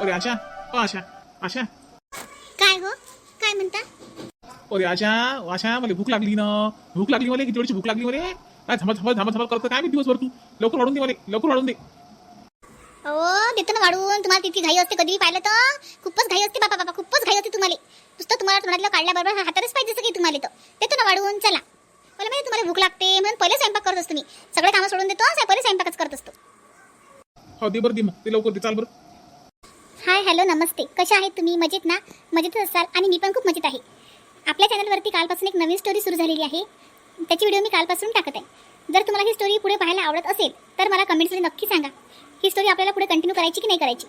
अरे आशा ओ आशा आशा. काय हो काय म्हणता? अरे आशा आशा मला भूक लागली ना. भूक लागली मला किती वेळची भूक लागली मला? काय थांबा थांबा थांबा थांबा करतो काय मी दिवसभर तू? लवकर वाढून दे मला लवकर वाढून दे. अहो देतो ना वाढवून तुम्हाला तितकी घाई असते कधी पाहिलं तर. खूपच घाई असते बाबा बाबा खूपच घाई असते तुम्हाला. नुसतं तुम्हाला तोंडातलं काढल्याबरोबर हातातच पाहिजे की तुम्हाला तर. देतो ना वाढवून चला. मला माहिती तुम्हाला भूक लागते म्हणून पहिले स्वयंपाक करत असतो मी. सगळे कामं सोडून देतो पहिले स्वयंपाकच करत असतो. हो दे बरं दे मग. ते लवकर दे चाल बरं. हाय हॅलो नमस्ते. कशा आहेत तुम्ही? मजेत ना? मजेतच असाल आणि मी पण खूप मजेत आहे. आपल्या चॅनलवरती कालपासून एक नवीन स्टोरी सुरू झालेली आहे. त्याची व्हिडिओ मी कालपासून टाकत आहे. जर तुम्हाला ही स्टोरी पुढे पाहायला आवडत असेल तर मला कमेंट्समध्ये नक्की सांगा. ही स्टोरी आपल्याला पुढे कंटिन्यू करायची की नाही करायची?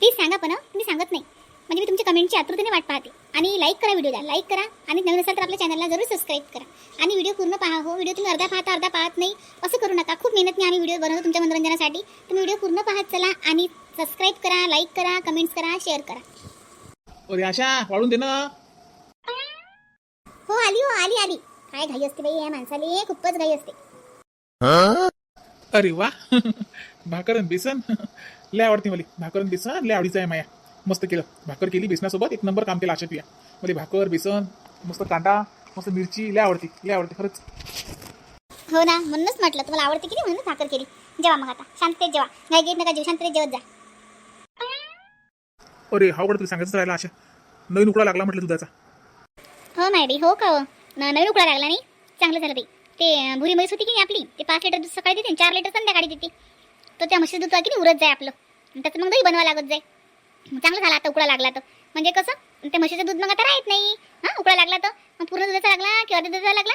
प्लीज सांगा पण मी सांगत नाही. म्हणजे मी तुमच्या कमेंटची आतुरतेने वाट पाहते. आणि लाईक करा व्हिडिओला लाईक करा. आणि नवीन असाल तर आपल्या चॅनलला जरूर सबस्क्राईब करा. आणि व्हिडिओ पूर्ण पहा हो. व्हिडिओ तुम्ही अर्धा पाहता अर्धा पाहत नाही असं करू नका. खूप मेहनतने आम्ही व्हिडिओ बनवतो तुमच्या मनोरंजनासाठी. तुम्ही व्हिडिओ पूर्ण पाहत चला आणि सबस्क्राईब करा लाईक करा कमेंट्स करा शेअर करा. अरे आशा वाढून दे ना. हो आली हो आली आली. काय घाई असते बाई या माणसाले. खूपच घाई असते. अरे वा. भाकर आणि बेसन. लय आवडते मला. भाकर आणि बेसन लय आवडीचं आहे माया. मस्त केलं. भाकर केली बेसनासोबत एक नंबर काम केलं आशा तुया मला भाकर बेसन मस्त कांदा मस्त मिरची लय आवडते लय आवडते खरंच. हो ना म्हणूनच म्हटलं तुम्हाला आवडते की नाही म्हणून भाकर केली. जेवा मग आता शांततेत जेवा. घाई घेत नका जेव शांततेत जेवत जा. अरे हा तुला सांगायचं राहिला आशा नवीन उकडा लागला म्हटलं दुधाचा. हो मायडी हो का हो? न- नवीन उकडा लागला नाही? चांगलं झालं बाई. ते अं, भुरी म्हैस होती की नाही आपली? ते पाच लिटर दूध सकाळी देते आणि चार लिटर संध्याकाळी देते. तर त्या म्हशीचं दूध की नाही उरत जाय आपलं. आणि त्याचं मग दही बनवा लागत जाय. चांगलं झालं आता उकडा लागला तर. म्हणजे कसं त्या म्हशीचं दूध मग आता राहत नाही. हां उकडा लागला तर. मग पूर्ण दुधाचा लागला किंवा अर्ध्या दुधाचा लागला?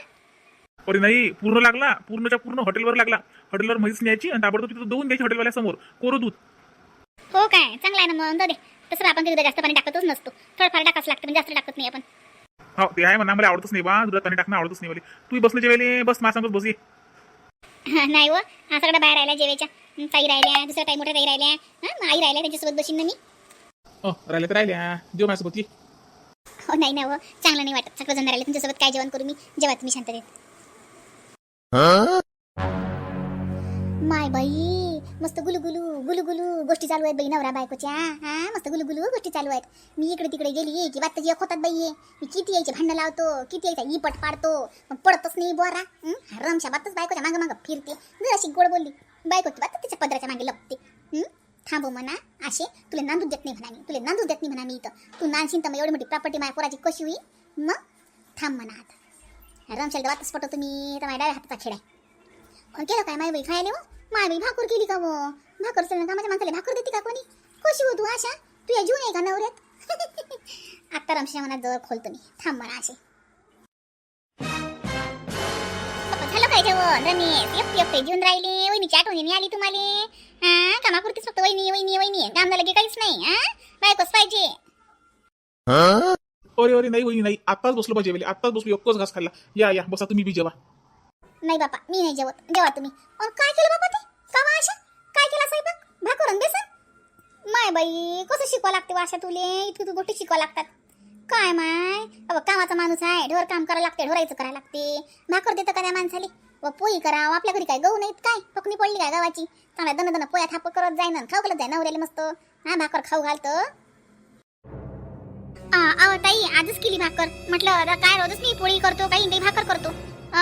अरे नाही पूर्ण लागला. पूर्णच्या पूर्ण हॉटेलवर लागला. हॉटेलवर म्हैस न्यायची आणि ताबडतोब तिथं दोन द्यायची हॉटेलवाल्या समोर कोरो दूध. हो काय चांगला आहे ना मग जाऊ दे. तसं आपण कधी जास्त पाणी टाकतच नसतो. थोडंफार टाकाच लागतं पण जास्त टाकत नाही आपण. हो ते आहे म्हणा मला आवडतच नाही बा. दुधात पाणी टाकणं आवडतच नाही मला. तू बसले वेळेले बस माझ्या सांगत बस ये. नाही हो हा सगळं बाहेर राहिल्या जेवायच्या. हं, ताई राहिल्या दुसऱ्या काही मोठ्या ताई राहिल्या. आई राहिल्या त्यांच्यासोबत बसीन ना मी. हो राहिल्या तर राहिल्या. जेव माझ्यासोबत ये. हो नाही ना हो चांगलं नाही वाटत. सगळं जण राहिले. तुमच्यासोबत काय जेवण करू मी? जेव्हा तुम्ही शांत देत माय बाई मस्त गुलुगुलू गुलुगुलू गोष्टी चालू आहेत बाई नवरा बायकोच्या. हा मस्त गुलुगुलू गोष्टी चालू आहेत. मी इकडे तिकडे गेली की बात एक होतात बाई मी किती यायचे भांडणं लावतो किती यायचा इपट पाडतो पण पडतच नाही बोरा. हं? रमशा बातच बायकोच्या मागं मागं फिरते. जर अशी गोड बोलली बायकोची बात तिच्या पदराच्या मागे लपते. हं? थांबव म्हणा. असे तुला नांदू देत नाही म्हणा मी तुला नांदू देत नाही म्हणा मी इथं. तू नानशीन तर मग एवढी मोठी प्रॉपर्टी माझ्या पोराची कशी होईल मग? थांब म्हणा आता. रमशाला गावातच पटवतो मी. तर माझ्या डाव्या हाताचा खेळ आहे. अन केलं काय? माय बाई खायला हो. माय बाई भाकर केली का हो? व भाकर सण का माझ्या माणसाला भाकर देते का कोणी? कशी हो तू आशा तू या जीवन आहे का नवऱ्यात? आत्ता रमशा मनात जवळ खोलतो मी. थांब म्हणा असे जेवण रमेश एकटी एकटे जीवन राहिले वहिनीची आठवणी आली तुम्हाला. हा? कामापुरतीच फक्त वहिनी वहिनी वहिनी. काम झालं की काहीच नाही हा? बायकोच पाहिजे. अरे अरे नाही वहिनी नाही. आत्ताच बसलो पाहिजे वेळी आत्ताच बसलो. एकच घास खाल्ला. या या. बसा तुम्ही बी जेवा. नाही बापा मी नाही जेवत. जेवा तुम्ही. काय केलं बाबा ते? का वा आशा काय केला स्वयंपाक? भाकर अन बेसन माय बाई कसं शिकवा लागते वाशा तुले? इतकी तू गोष्टी शिकवा लागतात. काय माय? कामाचा माणूस आहे ढोर काम करायला लागते ढोरायचं करायला लागते. भाकर देतं का त्या माणसाले? व पोळी करावं आपल्या घरी काय गहू नाहीत काय? पकणी पडली काय गावाची चांगल्या दन दन पोया थाप करत जाय ना खाऊ करत जाय नवऱ्याला मस्त. हा भाकर खाऊ घालतं. आ, ताई आजच केली भाकर. म्हटलं काय रोजच मी पोळी करतो काही काही भाकर करतो.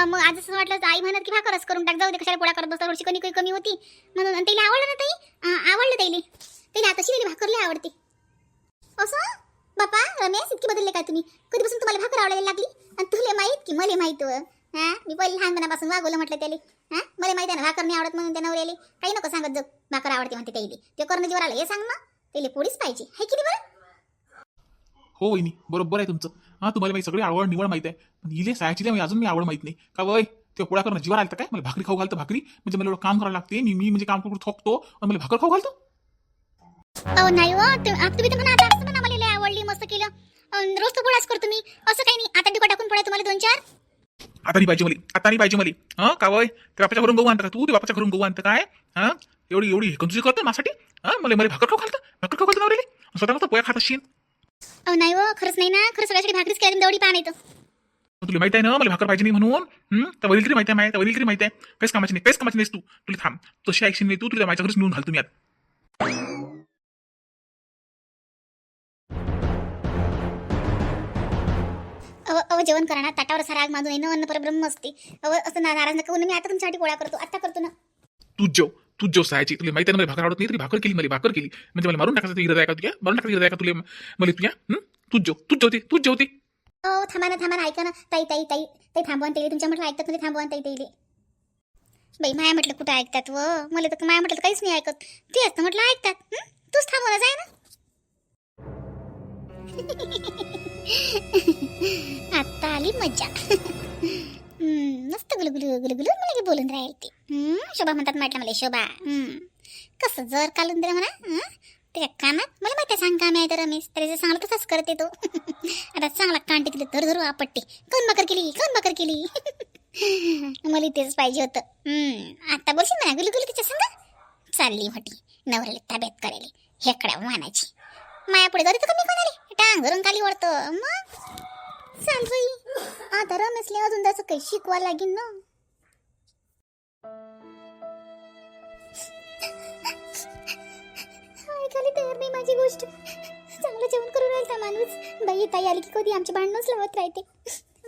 मग आज असं वाटलं आई म्हणत की भाकरच करून टाक जाऊ दे कशाला पोळ्या करत बसता थोडीशी कमी काही कमी होती. म्हणून आणि तिला आवडलं ना ताई? आवडलं ताईले. तिला आता शिलेली भाकरली आवडते. असं? बापा रमेश इतकी बदलले काय तुम्ही? कधीपासून तुम्हाला भाकर आवडायला लागली? आणि तुला माहीत की मला माहीत. हा? मी पहिले लहानपणापासून वागवलं म्हटलं त्याले. हा? मला माहिती आहे ना भाकर नाही आवडत म्हणून त्या नवऱ्याले. काही नको सांगत जग भाकर आवडते म्हणते त्याईले. ते करणं जीवर आलं हे सांग ना त्याला पोळीच पाहिजे. हाय की नाही बरं? हो वहिनी. बरोबर आहे तुमचं. हा तुम्हाला माझी सगळी आवड निवड माहिती आहे. पण इले सायाची लय अजून मी आवड माहीत नाही. का वय? ते पोळा करणं जीवार आलं काय? मला भाकरी खाऊ घालतं भाकरी. म्हणजे मला एवढं काम करावं लागते. मी मी म्हणजे काम करून थोकतो आणि मला भाकर खाऊ घालतो? अहो नाही हो. तुम्ही तर म्हणा आता मस्त केलं. अन रोज तर पोळाच करतो मी. असं काही नाही. आता टाकून पोळ्या तुम्हाला दोन चार. आता नाही पाहिजे मला. आता नाही पाहिजे मला. हा का वय? ते बापाच्या घरून गहू आणतं का तू ते बापाच्या घरून गहू आणतं काय? हा? एवढी एवढी कंजूसी करतो माझ्यासाठी? हा? मला मला भाकर खाऊ घालतं? भाकर खाऊ घालतं नवरेले स्वतः मस्त पोया खात असशील. अहो नाही हो खरंच नाही ना. खरं सगळ्यासाठी भाकरीच केली दवडी पाहा नाही तर. तुला माहिती आहे ना मला भाकर पाहिजे नाही म्हणून. हं? तर वडील तरी माहिती आहे माहिती वडील तरी माहिती आहे. काहीच कामाची नाही काहीच कामाची नाहीस तू. तुला थांब. तशी ऐकशील नाही तू तुला माझ्या घरीच नेऊन घाल तुम्ही आता अव जेवण करा ना. ताटावर असा राग माजून येणं अन्न परब्रह्म असते. अव असं ना- नाराज नका होऊ ना, मी आता तुमच्यासाठी पोळा करतो. आता करतो ना. तू जेव. तू जेव सायाची. तुला माहिती आहे ना मला भाकर आवडत नाही. तरी भाकर केली मला भाकर केली. म्हणजे मला मारून टाकायचं हृदय का तुझ्या? मारून टाकायचं हृदय का तुला? मला तुझ्या? तू जेव. तू जेवते. तू जेवते. हो थांबा ना थांबा ना. ऐका ना. ताई ताई ताई. ताई थांबवून ताई. तुमच्या म्हटलं ऐकतात म्हणजे थांबवून ताई ताईले. बाई माया म्हटलं कुठं ऐकतात व? मला तर माया म्हटलं तर काहीच नाही ऐकत. ते असतं म्हटलं ऐकतात. हं? तूच थांबवला जाय ना. आली मजा मस्त गुलगुलू गुलगुलू मला की बोलून राहील शोभा म्हणतात म्हटलं मला शोभा कसं जर कालून दिलं म्हणा हं? त्याच्या कानात मला माहिती सांग काम आहे तर रमेश त्याचं चांगलं तसंच करते तो. आता चांगला कान तिला धर धरू आपटते. कोण बकर केली? कोण बकर केली? मला तेच पाहिजे होतं. आता बोलशील ना गुलगुलू तिच्या संग? चालली होती नवऱ्याला ताब्यात करायला हेकड्या मानाची माया पुढे जाऊ तर कमी कोणाले? टांग धरून खाली वळतं मग? चाल आता रमेशले अजून त्याचं काही शिकवा लागेल ना. ऐकायला तयार नाही माझी गोष्ट. चांगलं जेवण करून राहील माणूस. बाई ताई आली की कधी आमची भांडणच लावत राहते.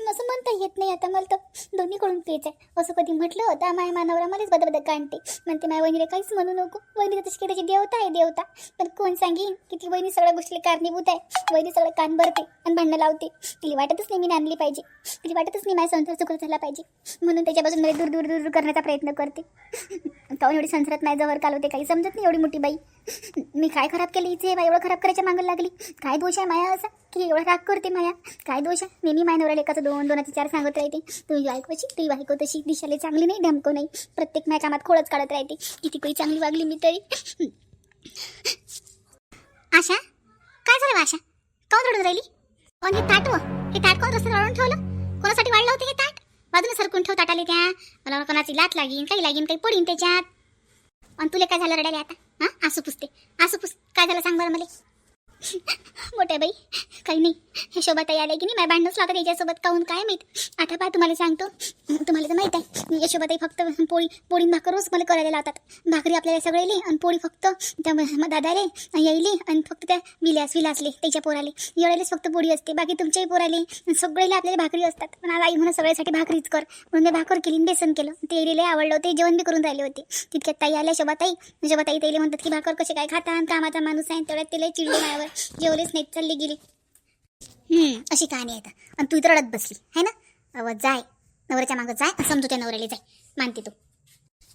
असं म्हणता येत नाही. आता मला तर दोन्हीकडून तेच आहे. असं कधी म्हटलं होतं? माय मानवरा मलाच बदल काढते म्हणते माझ्या वहिनीला काहीच म्हणू नको. वहिनी तशी काही त्याची देवता आहे देवता. पण कोण सांगेन की ती वहिनी सगळ्या गोष्टीला कारणीभूत आहे? वहिनी सगळं कान भरते आणि भांडणं लावते. तिला वाटतच नाही मी नांदली पाहिजे. तिला वाटतच नाही माझा संसार चुकला झाला पाहिजे. म्हणून त्याच्यापासून मला दूर दूर दूर दूर करण्याचा प्रयत्न करते. काहून एवढी संसारात नाही जवळ काल होते काही. समजत नाही एवढी मोठी बाई. मी काय खराब केली इथे बाई एवढं खराब करायच्या मागायला लागली. काय दोष आहे माया असा? की एवढा राग करते माया? काय दोष आहे? नेहमी माय नवऱ्याला एकाचं दोन दोनाचे चार सांगत राहते. तुझी बायकोची तुझी बायको तशी दिशाला चांगली नाही धमको नाही. प्रत्येक माझ्या कामात खोळच काढत राहते. किती काही चांगली वागली मी तरी. आशा काय झालं बा आशा? काऊन रडत राहिली? पण हे ताट व हे ताट कोण रस्त्यात वाढून ठेवलं? कोणासाठी वाढलं होतं हे ताट? बाजूला सरकून ठेव ताटाले त्या. मला कोणाची लात लागीन काही लागीन काही पडीन त्याच्यात. आणि तुला काय झालं रडायला आता? हां? आसू पुसते. आसू पुस काय झालं सांग बरं मला. मोठ्या बाई काही नाही. हे शोभा तयार आहे की नाही? माझ्या भांडणच लागत याच्यासोबत. काहून काय माहीत? आता पहा तुम्हाला सांगतो. तुम्हाला तर माहीत आहे. यशोबाताई फक्त पोळी पोळी भाकर रोज मला करायला लावतात. भाकरी आपल्याला सगळेले आणि पोळी फक्त त्या दादाले येईली आणि फक्त त्या विलास विलासले त्याच्या पोराले. एवढ्यालेच फक्त पोळी असते. बाकी तुमच्याही पोराले सगळेला आपल्याला भाकरी असतात. पण आई म्हणून सगळ्यासाठी भाकरीच कर. म्हणून मी भाकर केली आणि बेसन केलं. ते लय आवडलं होते. जेवण बी करून राहिले होते. तितक्यात ताई आल्या शोभाताई शोभाताई ताईले म्हणतात की भाकर कसे काय खाता? आणि कामाचा माणूस आहे तेवढ्यात ते लय माझ्यावर जेवलेच नाहीत चालली गेली. हम्म, अशी कहाणी आहे आता. आणि तू इथं रडत बसली है ना? अव जाय. नवऱ्याच्या मागं जाय समजू त्या नवऱ्याला जाय. मानते तू.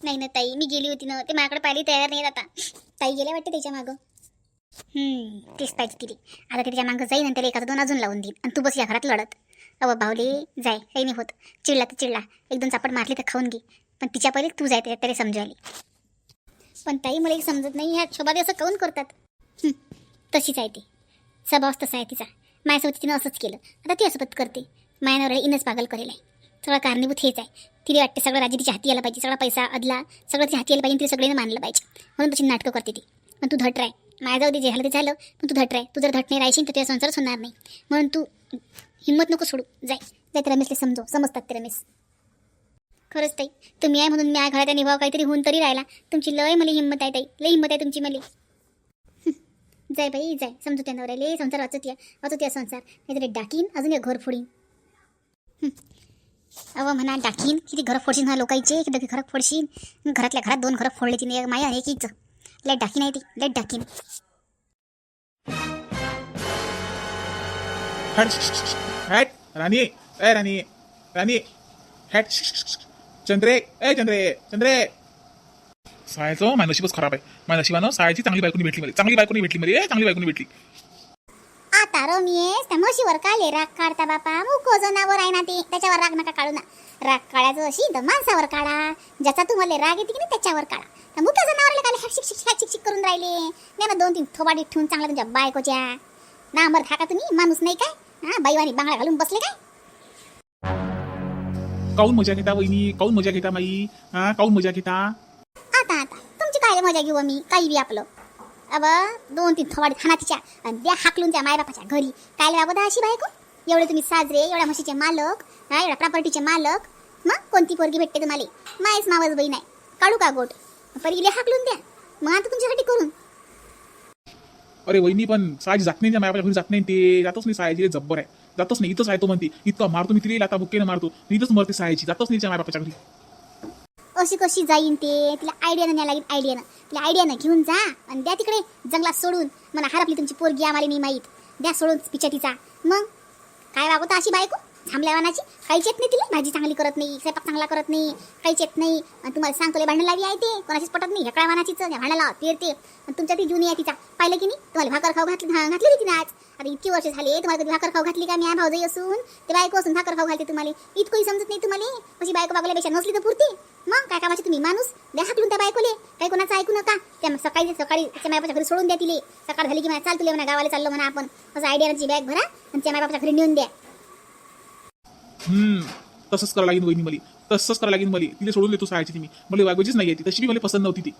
नाही ना ताई मी गेली होती ना ते माझ्याकडे पाहिली तयार नाही आता. ताई गेल्या वाटते त्याच्या मागं? हम्म, तेच पाहिजे तिथे. आता ते त्याच्या मागं जाईन आणि त्याला एखादं दोन अजून लावून देईन आणि तू बस या घरात लढत. अव बावले जाय. काही नाही होत. चिडला तर चिडला. एक दोन चापड मारली तर खाऊन घे. पण तिच्या पहिले तू जाय त्याला समजवाली पण ताई मला एक समजत नाही ह्या शोभादे असं काऊन करतात? तशीच आहे ती. स्वभावच तसा आहे तिचा. माझ्यासोबत तिनं असंच केलं. आता ती असोबत करते. माया नवऱ्याला इनच पागल करेल आहे. सगळं कारणीभूत हेच आहे. तिला वाटते सगळं राज्य तिच्या हाती आलं पाहिजे. सगळा पैसा अदला सगळं तिच्या हाती आलं पाहिजे तिला सगळ्यांना मानलं पाहिजे. म्हणून तशी नाटकं करते ती. पण तू धट राय. माझ्या जाऊ दे जे झालं ते झालं. पण तू धट राय. तू जर धट नाही राहशील तर तुझ्या संसारच होणार नाही. म्हणून तू हिंमत नको सोडू. जाय. जाय ते रमेशला समजो समजतात ते रमेश. खरंच ताई तुम्ही आहे म्हणून मी आहे घरात निभाव काहीतरी होऊन तरी राहिला. तुमची लय मला हिंमत आहे ताई. लय हिंमत आहे तुमची मला. जाय बाई जाय. समजू त्या नवऱ्याले. संसार वाचत या वाचत या संसार नाहीतरी डाकीन अजून एक घर फोडीन. अव म्हणा डाकीन. किती घरं फोडशील ना लोकांचे. किती घरं फोडशील. घरातल्या घरात दोन घरं फोडले तिने. एक माया एक हीच लय डाकीन आहे ती. लय डाकीन. हॅट. हॅट. राणी. ए राणी. राणी. हॅट. चंद्रे. ए चंद्रे. चंद्रे. सायाचं माझ्या नशीबच खराब आहे. माझ्या नशिबानं सायाची चांगली बायकोनी भेटली मला. चांगली बायकोनी भेटली ए, चांगली बायकोनी भेटली. आता रमेश त्या म्हशीवर काले राग काढता बापा. मुको जनावर आहे ना ते. त्याच्यावर राग नका काढू ना. राग काढायचं अशी तर माणसावर काढा. ज्याचा तुम्हाला राग येते की नाही त्याच्यावर काढा. त्या मुक्या जनावराला काले हॅक शिक हॅक शिक करून राहिले. नाही ना दोन तीन थोबाडी ठेवून चांगला तुमच्या बायकोच्या. नांबर थाका तुम्ही माणूस नाही काय? हा बाईवानी बांगडा घालून बसले काय? काऊन मजा घेता वहिनी? काऊन मजा घेता माई हा काऊन मजा घेता? काय मजा घेऊ मी. काही बी आपलं. अब दोन तीन थवाडी खाना तिच्या. आणि द्या हाकलून त्या मायबापाच्या घरी. काय बाबा अशी बायको? एवढे तुम्ही साजरे एवढ्या म्हशीचे मालक हा एवढ्या प्रॉपर्टीचे मालक. मग कोणती पोरगी भेटते तुम्हाला? मायच मावस बहीण आहे. काढू का गोट? परिले हाकलून द्या. मग आता तुमच्यासाठी करून. अरे वहिनी पण सायाची जात नाही त्या माझ्या घरी जात नाही ते. जातच नाही सायजी जब्बर आहे. जातच नाही इथंच आहे तो म्हणते. इतका मारतो मी तिला आता बुक्केने मारतो. इथंच मरते सायजी. जातच नाही माय बापाच्या घरी. अशी कशी जाईन ते? तिला आयडियानं न्या लागेल आयडियानं तिला आयडियानं घेऊन जा आणि द्या तिकडे जंगलात सोडून. मला हरपली तुमची पोरगी आम्हाला नाही माहीत. द्या सोडून पिचटीचा मग? काय वागवता अशी बायको? थांबल्यावानाची. काहीच येत नाही तिला. भाजी चांगली करत नाही स्वयंपाक चांगला करत नाही काहीच येत नाही. आणि तुम्हाला सांगतो भांडण लावी आहे ते. कोणाचीच पटत नाही. हेकळ्या वानाचीच भांडण लावा फिरते. आणि तुमच्या ती जुनी आहे तिचा. पाहिलं की नाही? तुम्हाला भाकर खाऊ घातली घातली होती ना आज? आता इतकी वर्ष झाले तुम्हाला कधी भाकर खाऊ घातली का? मी भाऊजाई असून. ते बायको असून भाकर खाऊ घालते तुम्हाला. इतकंही समजत नाही तुम्हाला. अशी बायको बागल्यापेक्षा नसली तर पुरते. मग काय कामाची तुम्ही? माणूस? द्या हाकलून त्या बायकोले. काही कोणाचं ऐकू नका. त्या सकाळी सकाळी त्या मायबाच्या घरी सोडून द्या तिले. सकाळ झाली की मला चाल तुले म्हणा गावाला चाललो म्हणा आपण. असं आयडियाची बॅग भरा. आणि त्या मायबाच्या घरी नेऊन द्या. हम्म. तसंच करावं लागेल वहिनी मला. तसंच करावं लागेल मला. तिला सोडून देतो सायाची ती मी. मला वागवायचीच नाही ती तशी बी मला पसंत नव्हती ती.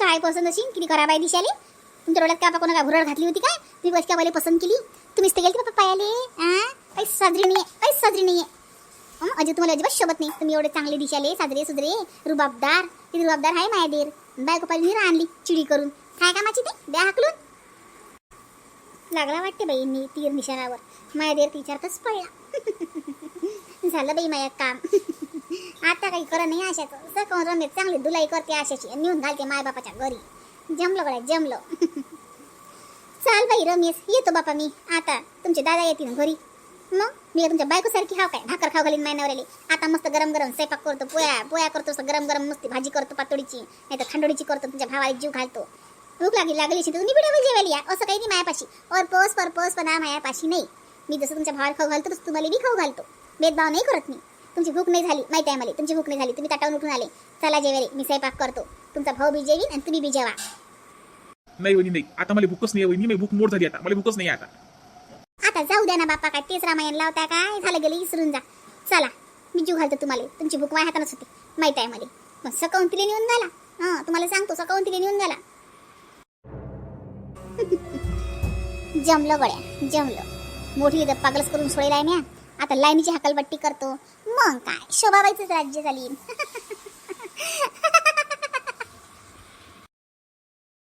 काय पसंत अशी? किती खराब आहे दिशाली? तुमच्या डोळ्यात काय कोणा काय भुरळ घातली होती काय? तुम्ही बस काय पसंत केली. तुम्हीच तर गेली पप्पा पायाले. काही साजरी नाही आहे काही साजरी नाही आहे अजय तुम्हाला अजिबात शोभत नाही. तुम्ही एवढे चांगले दिशाले साजरे सुजरे रुबाबदार. किती रुबाबदार आहे माया देर. बायको पाहिजे आणली चिडी करून. काय कामाची ते? द्या हाकलून. लागला वाटते बाईंनी मी तीर निशाणावर. माया देर तिच्यातच पडला. झालं बाई माया काम. आता काही करा नाही आशाचं. सकून रमेश चांगली दुलाई करते आशाची आणि नेऊन घालते माय बापाच्या घरी. जमलं बघा जमलं. चाल बाई रमेश येतो बापा मी. आता तुमचे दादा येतील घरी. मग? मी तुमच्या बायकोसारखी हाव काय? भाकर खाऊ घालीन मायनावर आता मस्त गरम गरम स्वयंपाक करतो पोया पोया करतो गरम गरम मस्ती भाजी करतो पातोडीची. नाही तर खांडोळीची करतो तुमच्या भावाला जीव घालतो. भूक लागली लागली तर तुम्ही बिडा जेवायला या. असं काही नाही मायापाशी. और पोस पर पोस पण मायापाशी नाही. मी जसं तुमच्या भावाला खाऊ घालतो तसं तुम्हाला बी खाऊ घालतो. भेदभाव नाही करत मी. तुमची भूक नाही झाली. माहिती आहे मला. तुमची भूक नाही झाली. तुम्ही ताटावून उठून आले. चला जेवायला. मी स्वयंपाक करतो. तुमचा भाऊ बी जेवीन आणि तुम्ही बी जेवा. नाही वहिनी नाही. आता मला भूकच नाही वहिनी. मी भूक मोड झाली आता. मला भूकच नाही आता. आता जाऊ द्या ना बाप्पा. काय तेच रामायण लावता काय? झालं गेलं विसरून जा. चला. मी जीव घालतो तुम्हाला. तुमची भूक माझ्या हातानच होती. माहीत आहे मला. मग सकाळून तिला नेऊन झाला हां तुम्हाला सांगतो. सकाळून तिला नेऊन झाला जमलं गड्या जमलं. मोठी इथं पागलच करून सोडेल आहे म्या. आता लाईनीची हकलबट्टी करतो. मग काय? शोभाबाईचंच राज्य झाली.